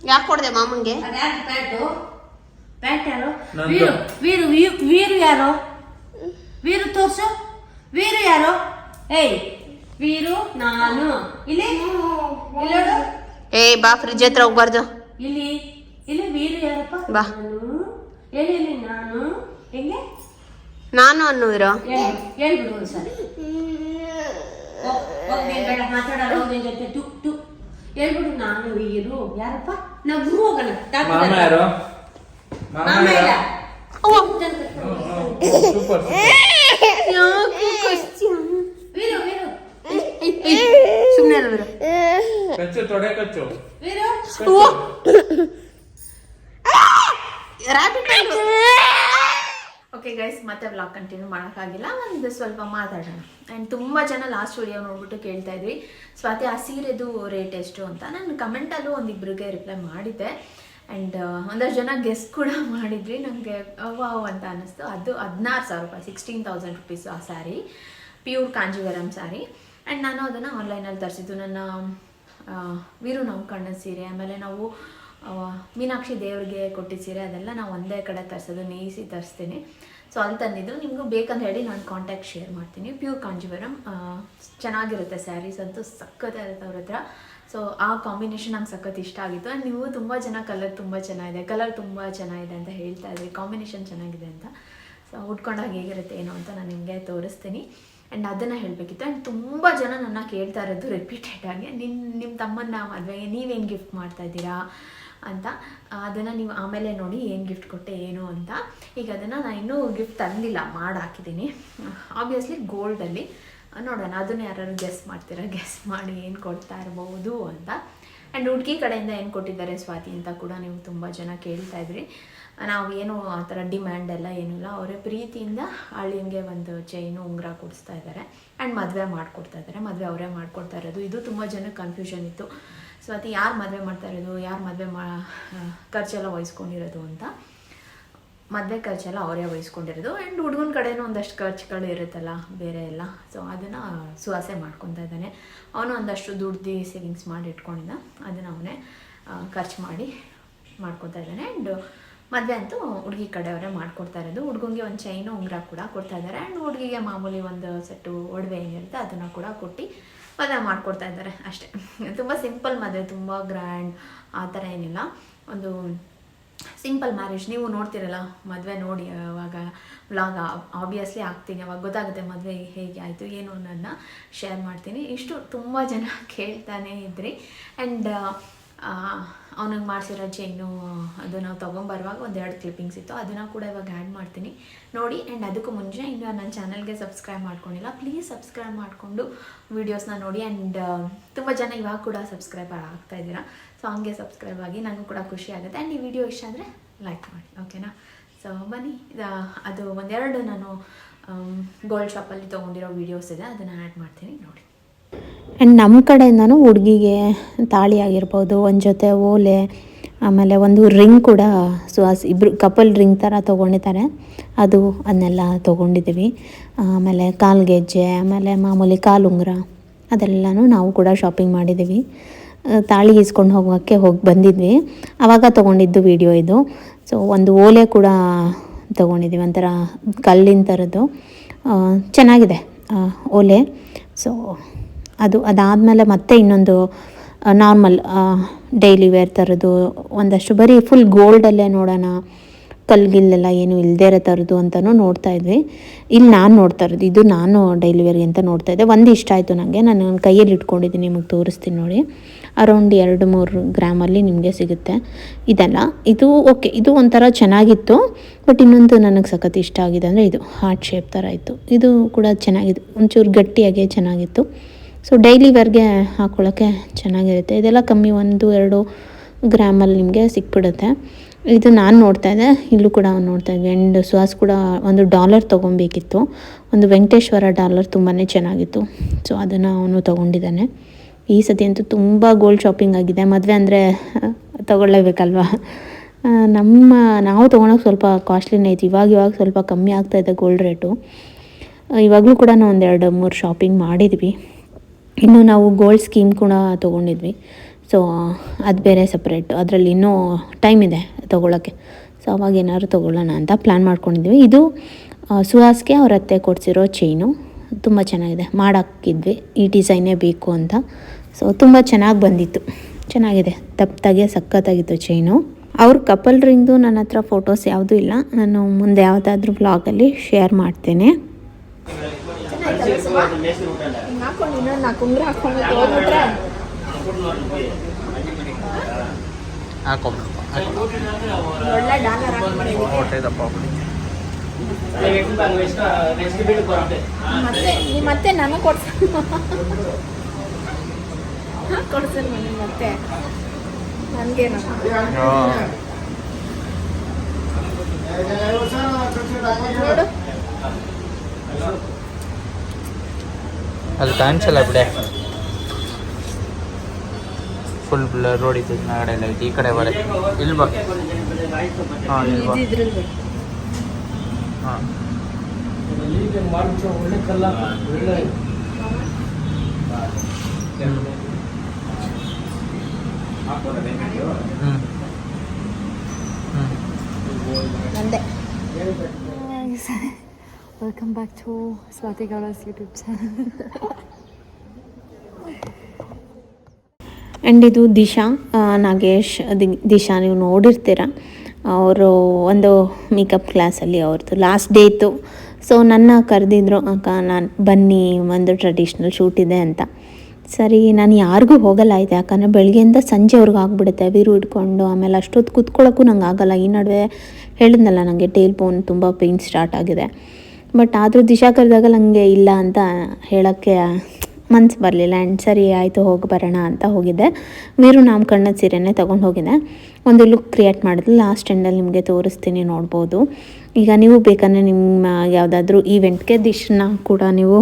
ಯಾಕೆ ಹೊಡೆದೆ ಮಾಮಂಗೆ?
ಅದ್ಯಾಕೆ ಪ್ಯಾಂಟು? ಪ್ಯಾಂಟ್ ಯಾರು. ವೀರು. ವೀರು ವೀ- ವೀರು ಯಾರು? ವೀರು ತೋರ್ಸು. ವೀರು ಯಾರು? ಏಯ್ ವೀರು ನಾನು. ಇಲ್ಲಿ? ಇಲ್ಲೋಡು
ಏ ಬಾ ಫ್ರಿಜ್ ಹತ್ರ ಹೋಗ್ಬಾರ್ದು
ಇಲ್ಲಿ. ಇಲ್ಲಿ ವೀರು ಯಾರಪ್ಪ?
ಬಾ.
ನಾನು. ಎಲ್ಲಿ ಇಲ್ಲಿ ನಾನು. ಹೆಂಗೆ?
ನಾನು ಅನ್ನುವಿರೋ?
ಹೇಳಿ ಹೇಳ್ಬಿಡು ಒಂದ್ಸರಿ. ಬೇಡ ಮಾತಾಡಲ್ಲ ಹೋಗ್ ಜೊತೆ ಟು ಟುಕ್ ಹೇಳ್ಬಿಡು ನಾನು ವೀರು. ಯಾರಪ್ಪ? ನಾವು ಹೋಗೋಣ.
ಮಾಮ ಯಾರು? ಮಾಮ
ಇಲ್ಲ.
ಸೂಪರ್
ಯಾಕೆ
ಸುಮ್ಮನೆ
ಕಚ್ಚು ತೊಡೆ
ಓಕೆ ಗೈಸ್ ಮತ್ತೆ ವ್ಲಾಗ್ ಕಂಟಿನ್ಯೂ ಮಾಡೋಕ್ಕಾಗಿಲ್ಲ. ಒಂದು ಸ್ವಲ್ಪ ಮಾತಾಡೋಣ. ಆ್ಯಂಡ್ ತುಂಬ ಜನ ಲಾಸ್ಟ್ ವಿಡಿಯೋ ನೋಡ್ಬಿಟ್ಟು ಕೇಳ್ತಾ ಇದ್ವಿ ಸ್ವಾತಿ ಆ ಸೀರೆದು ರೇಟ್ ಎಷ್ಟು ಅಂತ. ನಾನು ಕಮೆಂಟಲ್ಲೂ ಒಂದಿಬ್ಬರಿಗೆ ರಿಪ್ಲೈ ಮಾಡಿದ್ದೆ. ಆ್ಯಂಡ್ ಒಂದಷ್ಟು ಜನ ಗೆಸ್ ಕೂಡ ಮಾಡಿದ್ವಿ ನನಗೆ ವಾವ್ ಅಂತ ಅನ್ನಿಸ್ತು ಅದು ಹದಿನಾರು ಸಾವಿರ ರೂಪಾಯಿ ಸಿಕ್ಸ್ಟೀನ್ ತೌಸಂಡ್ ರುಪೀಸ್ ಆ sari pure Kanjeevaram sari and ನಾನು ಅದನ್ನು ಆನ್ಲೈನಲ್ಲಿ ತರಿಸಿದ್ದು. ನನ್ನ ವೀರು ನಾವು ಕಣ್ಣದ ಸೀರೆ, ಆಮೇಲೆ ನಾವು ಮೀನಾಕ್ಷಿ ದೇವ್ರಿಗೆ ಕೊಟ್ಟಿದ್ದ ಸೀರೆ, ಅದೆಲ್ಲ ನಾವು ಒಂದೇ ಕಡೆ ತರಿಸೋದು ನೇಯಿಸಿ ತರಿಸ್ತೀನಿ. ಸೊ ಅಲ್ಲಿ ತಂದಿದ್ದು. ನಿಮಗೂ ಬೇಕಂತ ಹೇಳಿ ನಾನು ಕಾಂಟ್ಯಾಕ್ಟ್ ಶೇರ್ ಮಾಡ್ತೀನಿ. ಪ್ಯೂರ್ ಕಾಂಜಿವರಂ ಚೆನ್ನಾಗಿರುತ್ತೆ ಸ್ಯಾರೀಸ್ ಅಂತೂ ಸಖತ್ತಾಗಿರುತ್ತೆ ಅವ್ರ ಹತ್ರ.
ಸೊ ಆ ಕಾಂಬಿನೇಷನ್ ನಂಗೆ ಸಖತ್ ಇಷ್ಟ ಆಗಿತ್ತು. ಆ್ಯಂಡ್ ನೀವು ತುಂಬ ಜನ ಕಲರ್ ತುಂಬ ಚೆನ್ನಾಗಿದೆ. ಕಲರ್ ತುಂಬ ಚೆನ್ನಾಗಿದೆ ಅಂತ ಹೇಳ್ತಾ ಇದ್ದೀವಿ ಕಾಂಬಿನೇಷನ್ ಚೆನ್ನಾಗಿದೆ ಅಂತ. ಸೊ ಉಟ್ಕೊಂಡಾಗ ಹೇಗಿರುತ್ತೆ, ಏನು ಅಂತ ನಾನು ನಿಮಗೆ ತೋರಿಸ್ತೀನಿ. ಆ್ಯಂಡ್ ಅದನ್ನು ಹೇಳಬೇಕಿತ್ತು. ಆ್ಯಂಡ್ ತುಂಬ ಜನ ನನ್ನ ಕೇಳ್ತಾ ಇರೋದು ರಿಪೀಟೆಡ್ ಆಗಿ ನಿನ್ನ ನಿಮ್ಮ ತಮ್ಮನ್ನ ಮದುವೆಗೆ ನೀವೇನು ಗಿಫ್ಟ್ ಮಾಡ್ತಾ ಇದ್ದೀರಾ ಅಂತ. ಅದನ್ನು ನೀವು ಆಮೇಲೆ ನೋಡಿ ಏನು ಗಿಫ್ಟ್ ಕೊಟ್ಟೆ, ಏನು ಅಂತ. ಈಗ ಅದನ್ನು ನಾನು ಇನ್ನೂ ಗಿಫ್ಟ್ ತಂದಿಲ್ಲ ಮಾಡಿ ಹಾಕಿದ್ದೀನಿ ಆಬ್ವಿಯಸ್ಲಿ ಗೋಲ್ಡಲ್ಲಿ ನೋಡೋಣ, ಅದನ್ನು ಯಾರು ಗೆಸ್ ಮಾಡ್ತೀರಾ? ಗೆಸ್ ಮಾಡಿ ಏನು ಕೊಡ್ತಾ ಇರ್ಬೋದು ಅಂತ. ಆ್ಯಂಡ್ ಹುಡುಗಿ ಕಡೆಯಿಂದ ಏನು ಕೊಟ್ಟಿದ್ದಾರೆ ಸ್ವಾತಿ ಅಂತ ಕೂಡ ನೀವು ತುಂಬ ಜನ ಕೇಳ್ತಾ ಇದ್ರಿ. ನಾವು ಏನು ಆ ಥರ ಡಿಮ್ಯಾಂಡ್ ಎಲ್ಲ ಏನಿಲ್ಲ ಅವರೇ ಪ್ರೀತಿಯಿಂದ ಅಳಿಯಂಗೆ ಒಂದು ಚೈನು ಉಂಗುರ ಕೊಡಿಸ್ತಾ ಇದ್ದಾರೆ. ಆ್ಯಂಡ್ ಮದುವೆ ಮಾಡಿಕೊಡ್ತಾ ಇದ್ದಾರೆ. ಮದುವೆ ಅವರೇ ಮಾಡಿಕೊಡ್ತಾ ಇರೋದು. ಇದು ತುಂಬ ಜನಕ್ಕೆ ಕನ್ಫ್ಯೂಷನ್ ಇತ್ತು. ಸೊ ಅದು ಯಾರು ಮದುವೆ ಮಾಡ್ತಾ ಇರೋದು? ಯಾರು ಮದುವೆ ಮಾ ಖರ್ಚೆಲ್ಲ ವಹಿಸ್ಕೊಂಡಿರೋದು ಅಂತ. ಮದುವೆ ಖರ್ಚೆಲ್ಲ ಅವರೇ ವಹಿಸ್ಕೊಂಡಿರೋದು. ಆ್ಯಂಡ್ ಹುಡುಗನ ಕಡೆನೂ ಒಂದಷ್ಟು ಖರ್ಚುಗಳು ಇರುತ್ತಲ್ಲ, ಬೇರೆ ಎಲ್ಲ. ಸೊ ಅದನ್ನು ಸುವಾಸೆ ಮಾಡ್ಕೊತಾ ಇದ್ದಾನೆ. ಅವನು ಒಂದಷ್ಟು ದುಡ್ದು ಸೇವಿಂಗ್ಸ್ ಮಾಡಿ ಇಟ್ಕೊಂಡಿದ್ದ. ಅದನ್ನು ಅವನೇ ಖರ್ಚು ಮಾಡಿ ಮಾಡ್ಕೊತಾ ಇದ್ದಾನೆ. ಆ್ಯಂಡ್ ಮದುವೆ ಅಂತೂ ಹುಡುಗಿ ಕಡೆಯವರೇ ಮಾಡ್ಕೊಡ್ತಾ ಇರೋದು. ಹುಡುಗಂಗೆ ಒಂದು ಚೈನು ಉಂಗುರ ಕೂಡ ಕೊಡ್ತಾ ಇದ್ದಾರೆ. ಆ್ಯಂಡ್ ಹುಡುಗಿಗೆ ಮಾಮೂಲಿ ಒಂದು ಸೆಟ್ಟು ಒಡವೆ ಏನಿರುತ್ತೆ ಅದನ್ನು ಕೂಡ ಕೊಟ್ಟು ಮದುವೆ ಮಾಡಿಕೊಡ್ತಾ ಇದ್ದಾರೆ ಅಷ್ಟೇ. ತುಂಬ ಸಿಂಪಲ್ ಮದುವೆ, ತುಂಬ ಗ್ರ್ಯಾಂಡ್ ಆ ಥರ ಏನಿಲ್ಲ. ಒಂದು ಸಿಂಪಲ್ ಮ್ಯಾರೇಜ್ ನೀವು ನೋಡ್ತಿರಲ್ಲ, ಮದುವೆ ನೋಡಿ, ಅವಾಗ ವ್ಲಾಗ್ ಆಬ್ವಿಯಸ್ಲಿ ಆಗ್ತೀನಿ ಅವಾಗ ಗೊತ್ತಾಗುತ್ತೆ ಮದುವೆ ಹೇಗೆ ಆಯಿತು, ಏನು ಅನ್ನೋದನ್ನ ಶೇರ್ ಮಾಡ್ತೀನಿ. ಇಷ್ಟು ತುಂಬ ಜನ ಕೇಳ್ತಾನೆ ಇದ್ರಿ. ಆ್ಯಂಡ್ ಅವನಿಗೆ ಮಾಡಿಸಿರೋ ಚೈನು, ಅದು ನಾವು ತೊಗೊಂಬರುವಾಗ ಒಂದೆರಡು ಕ್ಲಿಪ್ಪಿಂಗ್ಸ್ ಇತ್ತು. ಅದನ್ನು ಕೂಡ ಇವಾಗ ಆ್ಯಡ್ ಮಾಡ್ತೀನಿ. ನೋಡಿ ಆ್ಯಂಡ್ ಅದಕ್ಕೂ ಮುಂಚೆ ಇನ್ನು ನನ್ನ ಚಾನಲ್ಗೆ ಸಬ್ಸ್ಕ್ರೈಬ್ ಮಾಡ್ಕೊಂಡಿಲ್ಲ ಪ್ಲೀಸ್ ಸಬ್ಸ್ಕ್ರೈಬ್ ಮಾಡಿಕೊಂಡು ವೀಡಿಯೋಸ್ನ ನೋಡಿ. ಆ್ಯಂಡ್ ತುಂಬ ಜನ ಇವಾಗ ಕೂಡ ಸಬ್ಸ್ಕ್ರೈಬ್ ಆಗ್ತಾ ಇದ್ದೀರಾ. ಸೊ ಹಂಗೆ ಸಬ್ಸ್ಕ್ರೈಬ್ ಆಗಿ ನನಗೂ ಕೂಡ ಖುಷಿ ಆಗುತ್ತೆ. ಆ್ಯಂಡ್ ಈ ವಿಡಿಯೋ ಇಷ್ಟ ಆದರೆ ಲೈಕ್ ಮಾಡಿ ಓಕೆನಾ ಸೊ ಬನ್ನಿ ಅದು ಒಂದೆರಡು ನಾನು ಗೋಲ್ಡ್ ಶಾಪಲ್ಲಿ ತೊಗೊಂಡಿರೋ ವೀಡಿಯೋಸ್ ಇದೆ, ಅದನ್ನು ಆ್ಯಡ್ ಮಾಡ್ತೀನಿ, ನೋಡಿ.
ಆ್ಯಂಡ್ ನಮ್ಮ ಕಡೆಯಿಂದನು ಹುಡುಗಿಗೆ ತಾಳಿ ಆಗಿರ್ಬೋದು, ಒಂದು ಜೊತೆ ಓಲೆ, ಆಮೇಲೆ ಒಂದು ರಿಂಗ್ ಕೂಡ ಸುಹಾಸ್ ಇಬ್ಬರು ಕಪಲ್ ರಿಂಗ್ ಥರ ತೊಗೊಂಡಿದ್ದಾರೆ. ಅದು ಅದನ್ನೆಲ್ಲ ತೊಗೊಂಡಿದ್ದೀವಿ. ಆಮೇಲೆ ಕಾಲು ಗೆಜ್ಜೆ, ಆಮೇಲೆ ಮಾಮೂಲಿ ಕಾಲು ಉಂಗುರ, ಅದೆಲ್ಲನೂ ನಾವು ಕೂಡ ಶಾಪಿಂಗ್ ಮಾಡಿದ್ದೀವಿ. ತಾಳಿ ಇಸ್ಕೊಂಡು ಹೋಗೋಕ್ಕೆ ಹೋಗಿ ಬಂದಿದ್ವಿ. ಆವಾಗ ತೊಗೊಂಡಿದ್ದು ವಿಡಿಯೋ ಇದು. ಸೊ ಒಂದು ಓಲೆ ಕೂಡ ತೊಗೊಂಡಿದ್ದೀವಿ, ಒಂಥರ ಕಲ್ಲಿನ ಥರದ್ದು ಚೆನ್ನಾಗಿದೆ ಓಲೆ. ಸೊ ಅದು ಅದಾದಮೇಲೆ ಮತ್ತೆ ಇನ್ನೊಂದು ನಾರ್ಮಲ್ ಡೈಲಿ ವೇರ್ ಥರದ್ದು ಒಂದಷ್ಟು ಬರೀ ಫುಲ್ ಗೋಲ್ಡಲ್ಲೇ ನೋಡೋಣ, ಕಲ್ಗಿಲ್ಲೆಲ್ಲ ಏನು ಇಲ್ಲದೇ ಇರೋ ಥರದ್ದು ಅಂತಲೂ ನೋಡ್ತಾ ಇದ್ವಿ. ಇಲ್ಲಿ ನಾನು ನೋಡ್ತಾ ಇರೋದು, ಇದು ನಾನು ಡೈಲಿ ವೇರ್ಗೆ ಅಂತ ನೋಡ್ತಾ ಇದ್ದೆ. ಒಂದು ಇಷ್ಟ ಆಯಿತು ನನಗೆ ನಾನು ಕೈಯಲ್ಲಿ ಇಟ್ಕೊಂಡಿದ್ದೀನಿ, ನಿಮಗೆ ತೋರಿಸ್ತೀನಿ ನೋಡಿ. ಅರೌಂಡ್ ಎರಡು ಮೂರು ಗ್ರಾಮಲ್ಲಿ ನಿಮಗೆ ಸಿಗುತ್ತೆ. ಇದೆಲ್ಲ. ಇದು ಓಕೆ ಇದು ಒಂಥರ ಚೆನ್ನಾಗಿತ್ತು. ಬಟ್ ಇನ್ನೊಂದು ನನಗೆ ಸಖತ್ ಇಷ್ಟ ಆಗಿದೆ ಅಂದರೆ ಇದು ಹಾರ್ಟ್ ಶೇಪ್ ಥರ ಇತ್ತು. ಇದು ಕೂಡ ಚೆನ್ನಾಗಿದೆ. ಒಂಚೂರು ಗಟ್ಟಿಯಾಗೆ ಚೆನ್ನಾಗಿತ್ತು. ಸೊ ಡೈಲಿ ವೇರ್ಗೆ ಹಾಕ್ಕೊಳ್ಳೋಕ್ಕೆ ಚೆನ್ನಾಗಿರುತ್ತೆ. ಇದೆಲ್ಲ ಕಮ್ಮಿ ಒಂದು, ಎರಡು ಗ್ರಾಮಲ್ಲಿ ನಿಮಗೆ ಸಿಕ್ಬಿಡುತ್ತೆ. ಇದು ನಾನು ನೋಡ್ತಾ ಇದ್ದೆ, ಇಲ್ಲೂ ಕೂಡ ನೋಡ್ತಾ ಇದ್ವಿ. ಆ್ಯಂಡ್ ಸುಹಾಸ್ ಕೂಡ ಒಂದು ಡಾಲರ್ ತೊಗೊಬೇಕಿತ್ತು. ಒಂದು ವೆಂಕಟೇಶ್ವರ ಡಾಲರ್ ತುಂಬಾ ಚೆನ್ನಾಗಿತ್ತು. ಸೊ ಅದನ್ನು ಅವನು ತೊಗೊಂಡಿದ್ದಾನೆ. ಈ ಸತಿ ಅಂತೂ ತುಂಬ ಗೋಲ್ಡ್ ಶಾಪಿಂಗ್ ಆಗಿದೆ. ಮದುವೆ ಅಂದರೆ ತೊಗೊಳ್ಳೇಬೇಕಲ್ವಾ? ನಮ್ಮ, ನಾವು ತೊಗೊಳಕ್ಕೆ ಸ್ವಲ್ಪ ಕಾಸ್ಟ್ಲಿನೇ ಐತಿ ಇವಾಗ ಇವಾಗ ಸ್ವಲ್ಪ ಕಮ್ಮಿ ಆಗ್ತಾ ಇದೆ ಗೋಲ್ಡ್ ರೇಟು ಇವಾಗಲೂ ಕೂಡ ನಾವು ಒಂದೆರಡು ಮೂರು ಶಾಪಿಂಗ್ ಮಾಡಿದ್ವಿ. ಇನ್ನು ನಾವು ಗೋಲ್ಡ್ ಸ್ಕೀಮ್ ಕೂಡ ತೊಗೊಂಡಿದ್ವಿ. ಸೊ ಅದು ಬೇರೆ ಸಪ್ರೇಟ್ ಅದರಲ್ಲಿ ಇನ್ನೂ ಟೈಮ್ ಇದೆ ತೊಗೊಳಕ್ಕೆ. ಸೊ ಅವಾಗ ಏನಾದ್ರು ತೊಗೊಳ್ಳೋಣ ಅಂತ ಪ್ಲ್ಯಾನ್ ಮಾಡ್ಕೊಂಡಿದ್ವಿ. ಇದು ಸುಹಾಸ್ಗೆ ಅವ್ರ ಅತ್ತೆ ಕೊಡಿಸಿರೋ ಚೈನು ತುಂಬ ಚೆನ್ನಾಗಿದೆ. ಮಾಡಾಕಿದ್ವಿ ಈ ಡಿಸೈನೇ ಬೇಕು ಅಂತ. ಸೊ ತುಂಬ ಚೆನ್ನಾಗಿ ಬಂದಿತ್ತು. ಚೆನ್ನಾಗಿದೆ. ತಪ್ಪಾಗೆ ಸಖತ್ತಾಗಿತ್ತು ಚೈನು ಅವ್ರ ಕಪಲ್ ರಿಂಗ್ದು ನನ್ನ ಹತ್ರ ಫೋಟೋಸ್ ಯಾವುದೂ ಇಲ್ಲ. ನಾನು ಮುಂದೆ ಯಾವುದಾದ್ರೂ ಬ್ಲಾಗಲ್ಲಿ ಶೇರ್ ಮಾಡ್ತೇನೆ.
ಹಾಕೊಂಡು ಇನ್ನೊಂದು ಉಂಗುರ ಹಾಕೊಂಡು ಹೋಗ್ಬಿಟ್ರೆ
ಹಾಕೊಂಬಿಡಪ್ಪ
ಒಳ್ಳೆ ಡಾಲರ್ ಮತ್ತೆ ನೀ ಮತ್ತೆ ನನಗೆ ಕೊಡ್ಸ ಕೊಡ್ಸಲ್ ನನಗೆ ಮತ್ತೆ ನನಗೇನು ನೋಡು
ಅದು ಕಾಣಿಸಲ್ಲ ಬಿಡೆ ಫುಲ್ ಬ್ಲರ್ ರೋಡ್ ಇತ್ತು ನಾಗಡೆ ಎಲ್ಲ ಐತಿ ಈ ಕಡೆ ಬರ ಇಲ್ಲಿ ಬಾ ಹಾಂ ಇಲ್ಲಿ ಬಾ
ಇದು ಇದ್ರಲ್ಲಿ ಬೇಕು
ಹಾಂ ಹ್ಞೂ ಹ್ಞೂ
ನಂದೆ
Welcome back to Swati Gaura's YouTube channel.
And ಇದು ದಿಶಾ ನಾಗೇಶ್ ದಿಶಾ ನೀವು ನೋಡಿರ್ತೀರ. ಅವರು ಒಂದು ಮೇಕಪ್ ಕ್ಲಾಸಲ್ಲಿ ಅವ್ರದ್ದು ಲಾಸ್ಟ್ ಡೇ ಇತ್ತು ಸೊ ನನ್ನ ಕರೆದಿದ್ರು, ಅಕ್ಕ, ನಾನು ಬನ್ನಿ, ಒಂದು ಟ್ರೆಡಿಷ್ನಲ್ ಶೂಟ್ ಇದೆ ಅಂತ. ಸರಿ, ನಾನು ಯಾರಿಗೂ ಹೋಗಲ್ಲ ಇದೆ ಯಾಕಂದರೆ ಬೆಳಗ್ಗೆಯಿಂದ ಸಂಜೆವರೆಗೂ ಆಗಿಬಿಡುತ್ತೆ ವೀರು ಇಟ್ಕೊಂಡು ಆಮೇಲೆ ಅಷ್ಟೊತ್ತು ಕೂತ್ಕೊಳ್ಳೋಕ್ಕೂ ನಂಗೆ ಆಗಲ್ಲ. ಈ ನಡುವೆ ಹೇಳಿದ್ನಲ್ಲ ನನಗೆ ಟೇಲ್ ಬೋನ್ ತುಂಬ ಪೇಯ್ನ್ ಸ್ಟಾರ್ಟ್ ಆಗಿದೆ. ಬಟ್ ಆದರೂ ದಿಶಾ ಕರೆದಾಗ ನನಗೆ ಇಲ್ಲ ಅಂತ ಹೇಳೋಕ್ಕೆ ಮನ್ಸು ಬರಲಿಲ್ಲ. ಆ್ಯಂಡ್ ಸರಿ, ಆಯಿತು, ಹೋಗಿ ಬರೋಣ ಅಂತ ಹೋಗಿದ್ದೆ. ಮೇರು ನಮ್ಮ ಕಣ್ಣದ ಸೀರೆನೇ ತೊಗೊಂಡು ಹೋಗಿದ್ದೆ. ಒಂದು ಲುಕ್ ಕ್ರಿಯೇಟ್ ಮಾಡಿದ್ಲು. ಲಾಸ್ಟ್ ಎಂಡಲ್ಲಿ ನಿಮಗೆ ತೋರಿಸ್ತೀನಿ, ನೋಡ್ಬೋದು. ಈಗ ನೀವು ಬೇಕಂದರೆ ನಿಮ್ಮ ಯಾವುದಾದ್ರೂ ಈವೆಂಟ್ಗೆ ದಿಶನ್ನ ಕೂಡ ನೀವು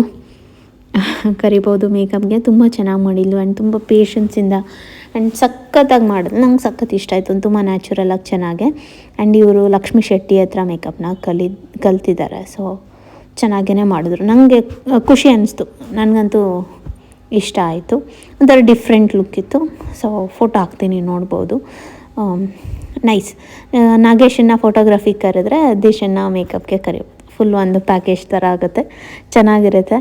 ಕರಿಬೋದು. ಮೇಕಪ್ಗೆ ತುಂಬ ಚೆನ್ನಾಗಿ ಮಾಡಿದ್ಲು ಆ್ಯಂಡ್ ತುಂಬ ಪೇಷನ್ಸಿಂದ ಆ್ಯಂಡ್ ಸಖತ್ತಾಗಿ ಮಾಡಿದ್ಲು. ನಂಗೆ ಸಖತ್ ಇಷ್ಟ ಆಯಿತು. ತುಂಬ ನ್ಯಾಚುರಲಾಗಿ ಚೆನ್ನಾಗೆ. ಆ್ಯಂಡ್ ಇವರು ಲಕ್ಷ್ಮಿ ಶೆಟ್ಟಿ ಹತ್ರ ಮೇಕಪ್ನ ಕಲಿ ಕಲ್ತಿದ್ದಾರೆ. ಸೊ ಚೆನ್ನಾಗೇ ಮಾಡಿದ್ರು. ನನಗೆ ಖುಷಿ ಅನ್ನಿಸ್ತು ನನಗಂತೂ ಇಷ್ಟ ಆಯಿತು. ಒಂಥರ ಡಿಫ್ರೆಂಟ್ ಲುಕ್ ಇತ್ತು. ಸೊ ಫೋಟೋ ಹಾಕ್ತೀನಿ ನೋಡ್ಬೋದು. ನೈಸ್ ನಾಗೇಶನ್ನ ಫೋಟೋಗ್ರಫಿಗೆ ಕರೆದ್ರೆ ದೇಶನ್ನ ಮೇಕಪ್ಗೆ ಕರಿಬೋದು. ಫುಲ್ ಒಂದು ಪ್ಯಾಕೇಜ್ ಥರ ಆಗುತ್ತೆ. ಚೆನ್ನಾಗಿರುತ್ತೆ.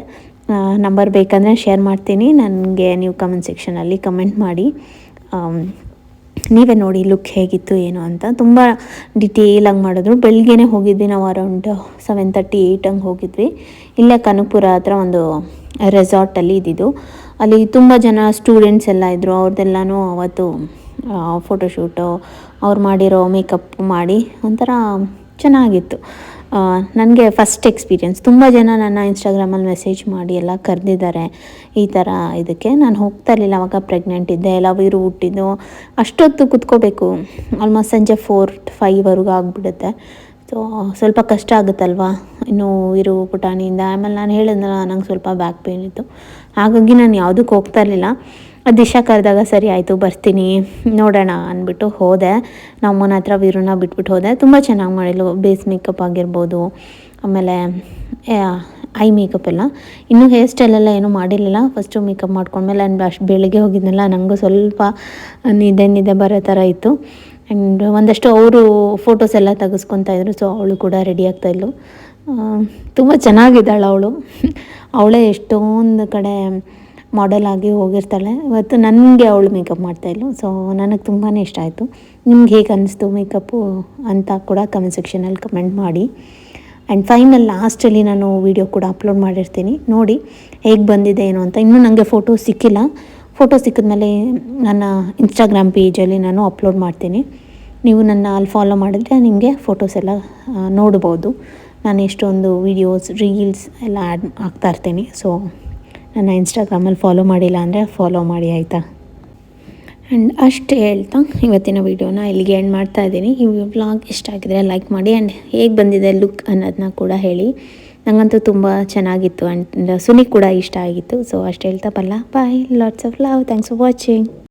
ನಂಬರ್ ಬೇಕಂದರೆ ಶೇರ್ ಮಾಡ್ತೀನಿ. ನನಗೆ ನೀವು ಕಮೆಂಟ್ ಸೆಕ್ಷನಲ್ಲಿ ಕಮೆಂಟ್ ಮಾಡಿ. ನೀವೇ ನೋಡಿ ಲುಕ್ ಹೇಗಿತ್ತು, ಏನು ಅಂತ. ತುಂಬ ಡಿಟೇಲಾಗಿ ಮಾಡಿದ್ರು. ಬೆಳಗ್ಗೆನೇ ಹೋಗಿದ್ವಿ ನಾವು ಅರೌಂಡ್ ಸೆವೆನ್ ತರ್ಟಿ ಏಯ್ಟ್ ಹಂಗೆ ಹೋಗಿದ್ವಿ. ಇಲ್ಲೇ ಕನಕಪುರ ಹತ್ರ ಒಂದು ರೆಸಾರ್ಟಲ್ಲಿ ಇದ್ದಿದ್ದು. ಅಲ್ಲಿ ತುಂಬ ಜನ ಸ್ಟೂಡೆಂಟ್ಸ್ ಎಲ್ಲ ಇದ್ದರು ಅವ್ರದ್ದೆಲ್ಲನೂ ಅವತ್ತು ಫೋಟೋಶೂಟು ಅವ್ರು ಮಾಡಿರೋ ಮೇಕಪ್ ಮಾಡಿ ಒಂಥರ ಚೆನ್ನಾಗಿತ್ತು. ನನಗೆ ಫಸ್ಟ್ ಎಕ್ಸ್ಪೀರಿಯೆನ್ಸ್ ತುಂಬ ಜನ ನನ್ನ ಇನ್ಸ್ಟಾಗ್ರಾಮಲ್ಲಿ ಮೆಸೇಜ್ ಮಾಡಿ ಎಲ್ಲ ಕರೆದಿದ್ದಾರೆ. ಈ ಥರ ಇದಕ್ಕೆ. ನಾನು ಹೋಗ್ತಾ ಇರಲಿಲ್ಲ, ಅವಾಗ ಪ್ರೆಗ್ನೆಂಟ್ ಇದ್ದೆ. ಎಲ್ಲ ವೀರು ಹುಟ್ಟಿದ್ದು. ಅಷ್ಟೊತ್ತು ಕುತ್ಕೋಬೇಕು. ಆಲ್ಮೋಸ್ಟ್ ಸಂಜೆ ಫೋರ್ ಫೈವ್ವರೆಗೂ ಆಗಿಬಿಡುತ್ತೆ. ಸೊ ಸ್ವಲ್ಪ ಕಷ್ಟ ಆಗುತ್ತಲ್ವಾ? ಇನ್ನು ಇರು ಪುಟಾಣಿಯಿಂದ. ಆಮೇಲೆ ನಾನು ಹೇಳಿದ್ನಲ್ಲ, ನಂಗೆ ಸ್ವಲ್ಪ ಬ್ಯಾಕ್ ಪೇನ್ ಇತ್ತು. ಹಾಗಾಗಿ ನಾನು ಯಾವುದಕ್ಕೆ ಹೋಗ್ತಾ ಇರಲಿಲ್ಲ. ದಿಶಾ ಕರೆದಾಗ, ಸರಿ, ಆಯಿತು, ಬರ್ತೀನಿ, ನೋಡೋಣ, ಅಂದ್ಬಿಟ್ಟು ಹೋದೆ. ನಮ್ಮನ ಹತ್ರ ವೀರನ್ನ ಬಿಟ್ಬಿಟ್ಟು ಹೋದೆ. ತುಂಬ ಚೆನ್ನಾಗಿ ಮಾಡಿದ್ಲು. ಬೇಸ್ ಮೇಕಪ್ ಆಗಿರ್ಬೋದು, ಆಮೇಲೆ ಐ ಮೇಕಪ್ ಎಲ್ಲ. ಇನ್ನೂ ಹೇರ್ ಸ್ಟೈಲೆಲ್ಲ ಏನೂ ಮಾಡಿರಲಿಲ್ಲ. ಫಸ್ಟು ಮೇಕಪ್ ಮಾಡ್ಕೊಂಡ್ಮೇಲೆ ನಾನು ಅಷ್ಟು ಬೆಳಿಗ್ಗೆ ಹೋಗಿದ್ನಲ್ಲ ನನಗೂ ಸ್ವಲ್ಪ ನಿದ್ದೆ ನಿದ್ದೆ ಬರೋ ಥರ ಇತ್ತು. ಆ್ಯಂಡ್ ಒಂದಷ್ಟು ಅವರು ಫೋಟೋಸ್ ಎಲ್ಲ ತೆಗೆಸ್ಕೊತಾ ಇದ್ರು, ಸೊ ಅವಳು ಕೂಡ ರೆಡಿ ಆಗ್ತಾಯಿದ್ಲು ತುಂಬ ಚೆನ್ನಾಗಿದ್ದಾಳೆ ಅವಳು. ಅವಳೇ ಎಷ್ಟೊಂದು ಕಡೆ ಮಾಡೆಲ್ ಆಗಿ ಹೋಗಿರ್ತಾಳೆ. ಇವತ್ತು ನನಗೆ ಅವಳು ಮೇಕಪ್ ಮಾಡ್ತಾ ಇಲ್ಲ ಸೊ ನನಗೆ ತುಂಬಾ ಇಷ್ಟ ಆಯಿತು. ನಿಮ್ಗೆ ಹೇಗೆ ಅನ್ನಿಸ್ತು ಮೇಕಪ್ಪು ಅಂತ ಕೂಡ ಕಮೆಂಟ್ ಸೆಕ್ಷನಲ್ಲಿ ಕಮೆಂಟ್ ಮಾಡಿ. ಆ್ಯಂಡ್ ಫೈನಲ್ ಲಾಸ್ಟಲ್ಲಿ ನಾನು ವೀಡಿಯೋ ಕೂಡ ಅಪ್ಲೋಡ್ ಮಾಡಿರ್ತೀನಿ. ನೋಡಿ, ಹೇಗೆ ಬಂದಿದೆ, ಏನು ಅಂತ. ಇನ್ನೂ ನನಗೆ ಫೋಟೋ ಸಿಕ್ಕಿಲ್ಲ. ಫೋಟೋ ಸಿಕ್ಕಿದ್ಮೇಲೆ ನನ್ನ ಇನ್ಸ್ಟಾಗ್ರಾಮ್ ಪೇಜಲ್ಲಿ ನಾನು ಅಪ್ಲೋಡ್ ಮಾಡ್ತೀನಿ. ನೀವು ನನ್ನ ಅಲ್ಲಿ ಫಾಲೋ ಮಾಡಿದ್ರೆ ನಿಮಗೆ ಫೋಟೋಸ್ ಎಲ್ಲ ನೋಡ್ಬೋದು. ನಾನು ಎಷ್ಟೊಂದು ವೀಡಿಯೋಸ್ ರೀಲ್ಸ್ ಎಲ್ಲ ಆ್ಯಡ್ ಆಗ್ತಾಯಿರ್ತೀನಿ ಸೊ ನನ್ನ ಇನ್ಸ್ಟಾಗ್ರಾಮಲ್ಲಿ ಫಾಲೋ ಮಾಡಿಲ್ಲ ಅಂದರೆ ಫಾಲೋ ಮಾಡಿ, ಆಯಿತಾ? ಆ್ಯಂಡ್ ಅಷ್ಟು ಹೇಳ್ತಾ, ಇವತ್ತಿನ ವೀಡಿಯೋನ ಇಲ್ಲಿಗೆ ಎಂಡ್ ಮಾಡ್ತಾ ಇದ್ದೀನಿ. ಈ ವ್ಲಾಗ್ ಇಷ್ಟ ಆಗಿದ್ರೆ ಲೈಕ್ ಮಾಡಿ ಆ್ಯಂಡ್ ಹೇಗೆ ಬಂದಿದೆ ಲುಕ್ ಅನ್ನೋದನ್ನ ಕೂಡ ಹೇಳಿ. ನನಗಂತೂ ತುಂಬ ಚೆನ್ನಾಗಿತ್ತು ಆ್ಯಂಡ್ ಸುನಿ ಕೂಡ ಇಷ್ಟ ಆಗಿತ್ತು. ಸೊ ಅಷ್ಟು ಹೇಳ್ತಾ ಬಲ್ಲ bye lots of love thanks for watching